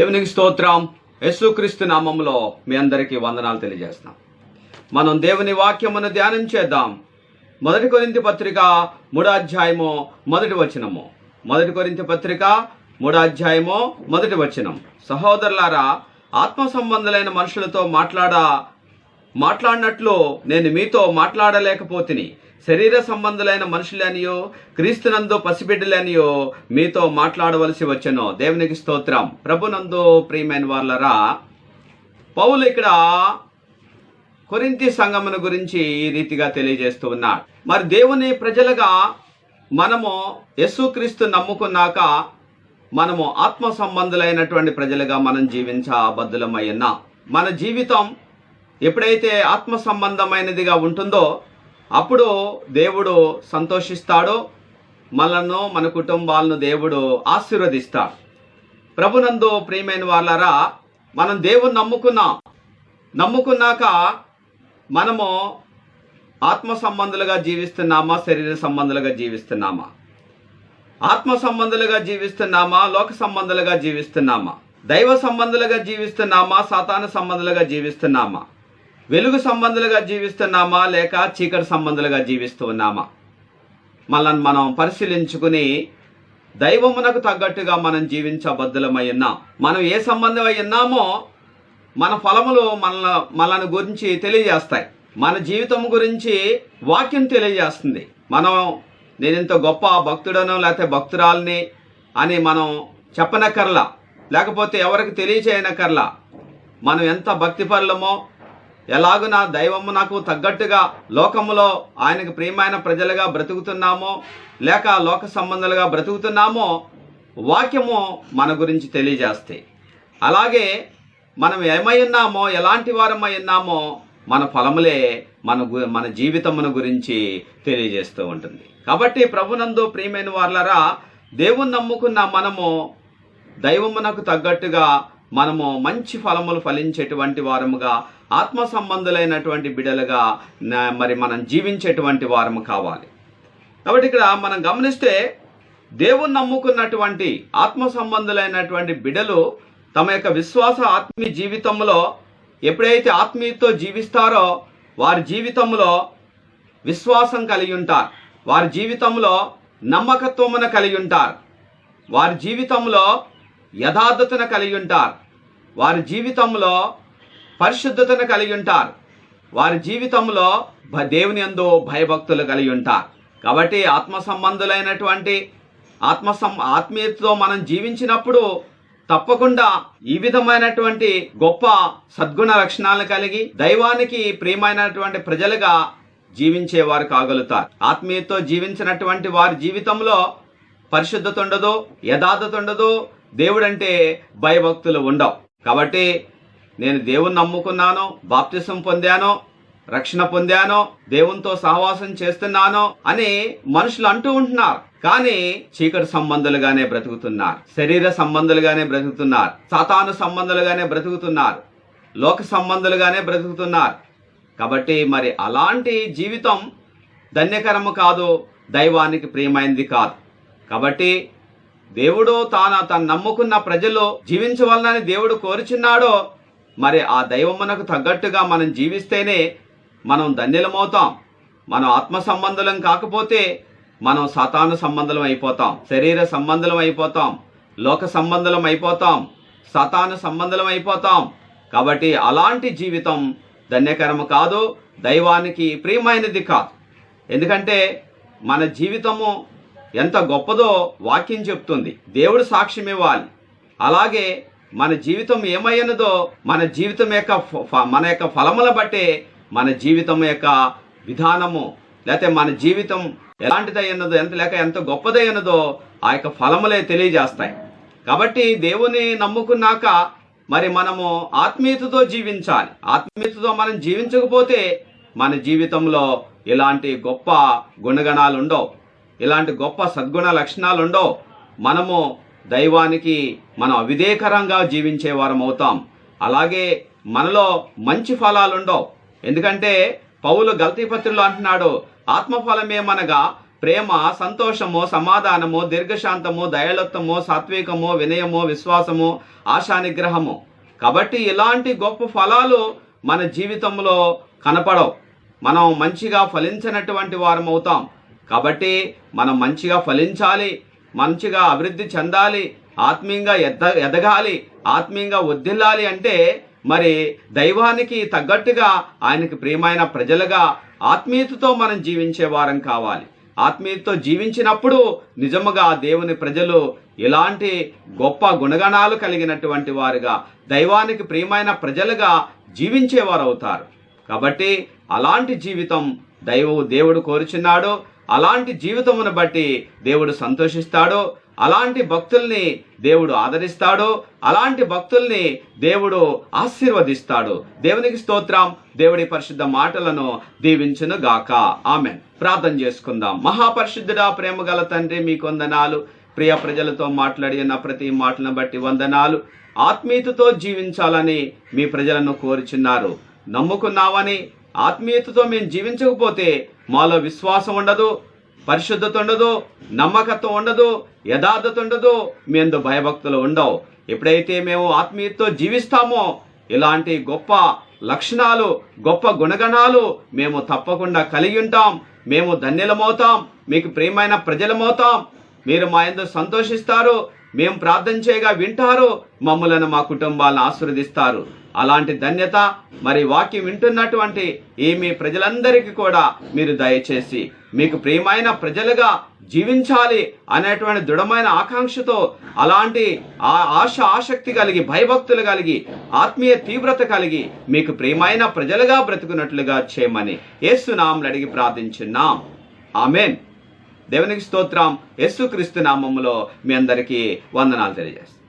దేవునికి స్తోత్రం. యేసుక్రీస్తు నామంలో మీ అందరికీ వందనాలు తెలియజేస్తున్నాం. మనం దేవుని వాక్యమును ధ్యానం చేద్దాం. మొదటి కొరింతి పత్రిక మూడో అధ్యాయము మొదటి వచనము. మొదటి కొరింతి పత్రిక మూడో అధ్యాయము మొదటి వచనం. సహోదరులారా ఆత్మ సంబంధులైన మనుషులతో మాట్లాడ మాట్లాడినట్లు నేను మీతో మాట్లాడలేకపోతిని. శరీర సంబంధులైన మనుషులనియో క్రీస్తునందు పసిబిడ్డలనియో మీతో మాట్లాడవలసి వచ్చెను. దేవునికి స్తోత్రం. ప్రభునందు ప్రియమైన వాళ్ళరా పౌలు ఇక్కడ కొరింతి సంగమును గురించి ఈ రీతిగా తెలియజేస్తూ ఉన్నాడు. మరి దేవుని ప్రజలుగా మనము యేసుక్రీస్తు నమ్ముకున్నాక మనము ఆత్మ సంబంధులైనటువంటి ప్రజలుగా మనం జీవించబద్దులమై ఉన్నాం. మన జీవితం ఎప్పుడైతే ఆత్మ సంబంధమైనదిగా ఉంటుందో అప్పుడు దేవుడు సంతోషిస్తాడో. మనను మన కుటుంబాలను దేవుడు ఆశీర్వదిస్తాడు. ప్రభునందు ప్రియమైన వాళ్ళరా మనం దేవుని నమ్ముకున్నాం. నమ్ముకున్నాక మనము ఆత్మ సంబంధులుగా జీవిస్తున్నామా శరీర సంబంధులుగా జీవిస్తున్నామా? ఆత్మ సంబంధులుగా జీవిస్తున్నామా లోక సంబంధులుగా జీవిస్తున్నామా? దైవ సంబంధులుగా జీవిస్తున్నామా సాతాన సంబంధులుగా జీవిస్తున్నామా? వెలుగు సంబంధులుగా జీవిస్తున్నామా లేక చీకటి సంబంధులుగా జీవిస్తూ ఉన్నామా మనల్ని మనం పరిశీలించుకుని దైవమునకు తగ్గట్టుగా మనం జీవించబద్దులమై ఉన్నాం. మనం ఏ సంబంధమై ఉన్నామో మన ఫలములు మనల మనల్ని గురించి తెలియజేస్తాయి. మన జీవితం గురించి వాక్యం తెలియజేస్తుంది. మనం నేను ఇంత గొప్ప భక్తుడను లేకపోతే భక్తురాల్ని అని మనం చెప్పనక్కర్లా. లేకపోతే ఎవరికి తెలియచేయనక్కర్లా. మనం ఎంత భక్తిపరులమో ఎలాగున దైవము నాకు తగ్గట్టుగా లోకములో ఆయనకు ప్రియమైన ప్రజలుగా బ్రతుకుతున్నామో లేక లోక సంబంధాలుగా బ్రతుకుతున్నామో వాక్యము మన గురించి తెలియజేస్తాయి అలాగే మనం ఏమై ఉన్నామో ఎలాంటి వారమై ఉన్నామో మన ఫలములే మన గు- మన జీవితమును గురించి తెలియజేస్తూ ఉంటుంది. కాబట్టి ప్రభునందు ప్రియమైన వాళ్ళరా దేవుని నమ్ముకున్న మనము దైవమునకు తగ్గట్టుగా మనము మంచి ఫలములు ఫలించేటువంటి వారముగా ఆత్మ సంబంధులైనటువంటి బిడలుగా మరి మనం జీవించేటువంటి వారము కావాలి. కాబట్టి ఇక్కడ మనం గమనిస్తే దేవుని నమ్ముకున్నటువంటి ఆత్మ సంబంధులైనటువంటి బిడలు తమ యొక్క విశ్వాస ఆత్మీయ జీవితంలో ఎప్పుడైతే ఆత్మీయతో జీవిస్తారో వారి జీవితంలో విశ్వాసం కలిగి ఉంటారు. వారి జీవితంలో నమ్మకత్వమును కలిగి ఉంటారు. వారి జీవితంలో యథార్థతను కలిగి ఉంటారు. వారి జీవితంలో పరిశుద్ధతను కలిగి ఉంటారు. వారి జీవితంలో భ- దేవుని యందు భయభక్తులు కలిగి ఉంటారు. కాబట్టి ఆత్మ సంబంధులైనటువంటి ఆత్మ సం ఆత్మీయతతో మనం జీవించినప్పుడు తప్పకుండా ఈ విధమైనటువంటి గొప్ప సద్గుణ లక్షణాలను కలిగి దైవానికి ప్రియమైనటువంటి ప్రజలుగా జీవించేవారు కాగలుగుతారు. ఆత్మీయతతో జీవించినటువంటి వారి జీవితంలో పరిశుద్ధత ఉండదు యథార్థత ఉండదు దేవుడంటే భయభక్తులు ఉండవు. కాబట్టి నేను దేవుని నమ్ముకున్నాను బాప్తిసం పొందాను రక్షణ పొందాను దేవునితో సహవాసం చేస్తున్నాను అని మనుషులు అంటూ ఉంటున్నారు. కానీ చీకటి సంబంధులుగానే బ్రతుకుతున్నారు శరీర సంబంధులుగానే బ్రతుకుతున్నారు సాతాను సంబంధులుగానే బ్రతుకుతున్నారు లోక సంబంధులుగానే బ్రతుకుతున్నారు. కాబట్టి మరి అలాంటి జీవితం ధన్యకరము కాదు దైవానికి ప్రియమైంది కాదు. కాబట్టి దేవుడు తాను తను నమ్ముకున్న ప్రజలు జీవించవలనని దేవుడు కోరుచున్నాడో మరి ఆ దైవమునకు తగ్గట్టుగా మనం జీవిస్తేనే మనం ధన్యులమవుతాం. మనం ఆత్మ సంబంధులం కాకపోతే మనం సాతాను సంబంధులం అయిపోతాం శరీర సంబంధులం అయిపోతాం లోక సంబంధులం అయిపోతాం సాతాను సంబంధులం అయిపోతాం. కాబట్టి అలాంటి జీవితం ధన్యకరము కాదు దైవానికి ప్రియమైనది కాదు. ఎందుకంటే మన జీవితము ఎంత గొప్పదో వాక్యం చెప్తుంది. దేవుడు సాక్ష్యం ఇవ్వాలి. అలాగే మన జీవితం ఏమైనదో మన జీవితం యొక్క ఫ- ఫ- మన యొక్క ఫలముల బట్టే మన జీవితం యొక్క విధానము లేకపోతే మన జీవితం ఎలాంటిదైనదో ఎంత లేక ఎంత గొప్పదైనదో ఆ యొక్క ఫలములే తెలియజేస్తాయి. కాబట్టి దేవుని నమ్ముకున్నాక మరి మనము ఆత్మీయతతో జీవించాలి. ఆత్మీయతతో మనం జీవించకపోతే మన జీవితంలో ఇలాంటి గొప్ప గుణగణాలు ఉండవు ఇలాంటి గొప్ప సద్గుణ లక్షణాలు ఉండవు మనము దైవానికి మనం అవిధేకరంగా జీవించేవారం అవుతాం. అలాగే మనలో మంచి ఫలాలు ఉండవు ఎందుకంటే పౌలు గల్తీపత్రులు అంటున్నాడు ఆత్మఫలమేమనగా ప్రేమ సంతోషము సమాధానము దీర్ఘశాంతము దయాళత్వము సాత్వికము వినయము విశ్వాసము ఆశానిగ్రహము. కాబట్టి ఇలాంటి గొప్ప ఫలాలు మన జీవితంలో కనపడవు. మనం మంచిగా ఫలించినటువంటి వారం అవుతాం కాబట్టి మనం మంచిగా ఫలించాలి మంచిగా అభివృద్ధి చెందాలి ఆత్మీయంగా ఎద ఎదగాలి ఆత్మీయంగా వర్ధిల్లాలి అంటే మరి దైవానికి తగ్గట్టుగా ఆయనకి ప్రియమైన ప్రజలుగా ఆత్మీయతతో మనం జీవించే వారం కావాలి. ఆత్మీయతతో జీవించినప్పుడు నిజముగా దేవుని ప్రజలు ఇలాంటి గొప్ప గుణగణాలు కలిగినటువంటి వారుగా దైవానికి ప్రియమైన ప్రజలుగా జీవించేవారు అవుతారు కాబట్టి అలాంటి జీవితం దైవ దేవుడు కోరుచున్నాడు. అలాంటి జీవితమును బట్టి దేవుడు సంతోషిస్తాడో అలాంటి భక్తుల్ని దేవుడు ఆదరిస్తాడు అలాంటి భక్తుల్ని దేవుడు ఆశీర్వదిస్తాడు. దేవునికి స్తోత్రం దేవుడి పరిశుద్ధ మాటలను దీవించును గాక ఆమెన్. ప్రార్థన చేసుకుందాం. మహాపరిశుద్ధుడా ప్రేమ గల తండ్రి మీకు వందనాలు ప్రియ ప్రజలతో మాట్లాడిన ప్రతి మాటలను బట్టి వందనాలు. ఆత్మీయతతో జీవించాలని మీ ప్రజలను కోరుచున్నారు. నమ్ముకున్నావని ఆత్మీయతతో మేము జీవించకపోతే మాలో విశ్వాసం ఉండదు పరిశుద్ధత ఉండదు నమ్మకత్వం ఉండదు యథార్థత ఉండదు మీ అందు భయభక్తులు ఉండవు. ఎప్పుడైతే మేము ఆత్మీయతతో జీవిస్తామో ఇలాంటి గొప్ప లక్షణాలు గొప్ప గుణగణాలు మేము తప్పకుండా కలిగి ఉంటాం. మేము ధన్యులమవుతాం మీకు ప్రియమైన ప్రజలమవుతాం. మీరు మా ఎందు సంతోషిస్తారు మేము ప్రార్థన చేయగా వింటారు మమ్మలను మా కుటుంబాలను ఆశీర్వదిస్తారు. అలాంటి ధన్యత మరి వాక్యం వింటున్నటువంటి ఈ మీ ప్రజలందరికీ కూడా మీరు దయచేసి మీకు ప్రియమైన ప్రజలుగా జీవించాలి అనేటువంటి దృఢమైన ఆకాంక్షతో అలాంటి ఆ ఆశ ఆసక్తి కలిగి భయభక్తులు కలిగి ఆత్మీయ తీవ్రత కలిగి మీకు ప్రియమైన ప్రజలుగా బ్రతుకున్నట్లుగా చేయమని యేసునాములు అడిగి ప్రార్థించున్నాం. ఆమెన్. దేవునికి స్తోత్రం. యేసుక్రీస్తు నామములో మీ అందరికీ వందనాలు తెలియజేస్తాం